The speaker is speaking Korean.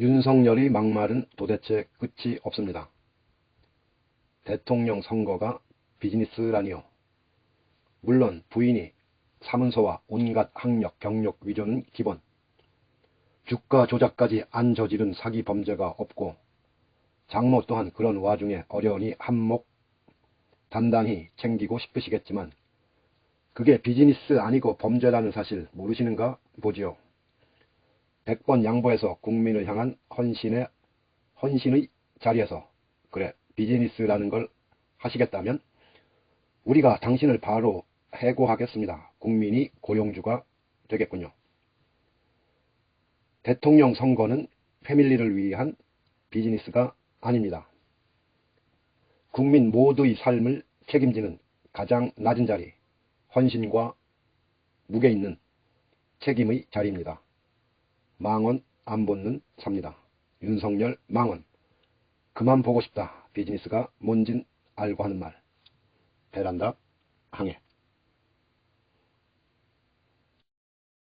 윤석열이 막말은 도대체 끝이 없습니다. 대통령 선거가 비즈니스라니요. 물론 부인이 사문서와 온갖 학력, 경력 위조는 기본. 주가 조작까지 안 저지른 사기 범죄가 없고 장모 또한 그런 와중에 어려우니 한몫 단단히 챙기고 싶으시겠지만 그게 비즈니스 아니고 범죄라는 사실 모르시는가 보지요. 100번 양보해서 국민을 향한 헌신의 헌신의 자리에서 그래 비즈니스라는 걸 하시겠다면 우리가 당신을 바로 해고하겠습니다. 국민이 고용주가 되겠군요. 대통령 선거는 패밀리를 위한 비즈니스가 아닙니다. 국민 모두의 삶을 책임지는 가장 낮은 자리, 헌신과 무게 있는 책임의 자리입니다. 망원 안 본는 삽니다. 윤석열 망원. 그만 보고 싶다. 비즈니스가 뭔진 알고 하는 말. 베란다 항해.